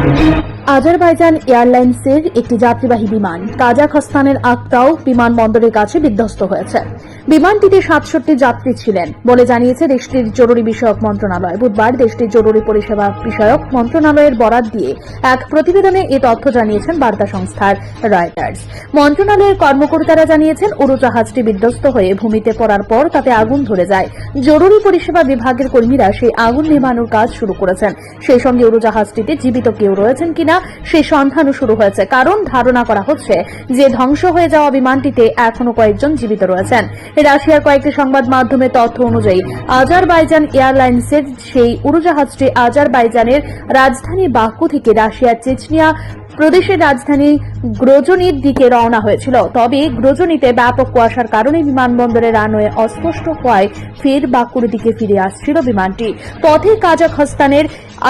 Thank you. Azerbaijan এয়ারলাইন্সের একটি যাত্রীবাহী বিমান কাজাখস্তানের আকতাও বিমানবন্দরের কাছে বিধ্বস্ত হয়েছে। বিমানটিতে সাতষট্টি যাত্রী ছিলেন বলে জানিয়েছে দেশটির জরুরি বিষয়ক মন্ত্রণালয়। বুধবার দেশটির জরুরি পরিষেবা বিষয়ক মন্ত্রণালয়ের বরাত দিয়ে এক প্রতিবেদনে এ তথ্য জানিয়েছেন বার্তা সংস্থার রয়টার্স মন্ত্রণালয়ের কর্মকর্তারা জানিয়েছেন, উড়োজাহাজটি বিধ্বস্ত হয়ে ভূমিতে পড়ার পর তাতে আগুন ধরে যায়। জরুরি পরিষেবা বিভাগের কর্মীরা সেই আগুন নেভানোর কাজ শুরু করেছেন। সেই সঙ্গে উড়োজাহাজটিতে জীবিত কেউ রয়েছেন কিনা সেই সন্ধানও শুরু হয়েছে। কারণ ধারণা করা হচ্ছে যে ধ্বংস হয়ে যাওয়া বিমানটিতে এখনও কয়েকজন জীবিত রয়েছেন। রাশিয়ার কয়েকটি সংবাদ মাধ্যমের তথ্য অনুযায়ী, আজারবাইজান এয়ারলাইন্সের সেই উড়োজাহাজটি আজারবাইজানের রাজধানী বাকু থেকে রাশিয়ার চেচনিয়া প্রদেশের রাজধানী গ্রোজনির দিকে রওনা হয়েছিল। তবে গ্রোজনিতে ব্যাপক কুয়াশার কারণে বিমানবন্দরের রানওয়ে অস্পষ্ট হওয়ায় ফের বাকুর দিকে ফিরে আসছিল বিমানটি। পথে কাজাখস্তানের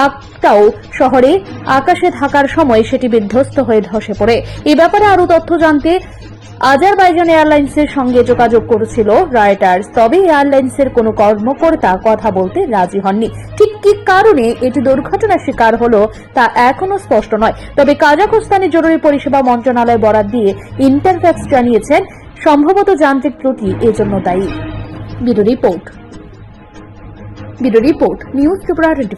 আকটাও শহরে আকাশে থাকার সময় সেটি বিধ্বস্ত হয়ে ধসে পড়ে। এ ব্যাপারে আরও তথ্য জানতে আজারবাইজান এয়ারলাইন্সের সঙ্গে যোগাযোগ করেছিল রয়টার্স। তবে এয়ারলাইন্সের কোনো কর্মকর্তা কথা বলতে রাজি হননি। ঠিক কি কারণে এটি দুর্ঘটনার শিকার হল তা এখনও স্পষ্ট নয়। তবে কাজাখস্তানের জরুরি পরিষেবা মন্ত্রণালয় বরাদ দিয়ে ইন্টারফ্যাক্স জানিয়েছেন, সম্ভবত যান্ত্রিক ত্রুটি এজন্য দায়ী। Bureau report. Bureau report, news Tripura twenty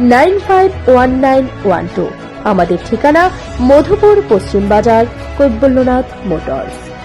nine five one nine one two. আমাদের ঠিকানা মধুপুর পশ্চিম বাজার কৈবল্যনাথ মোটরস।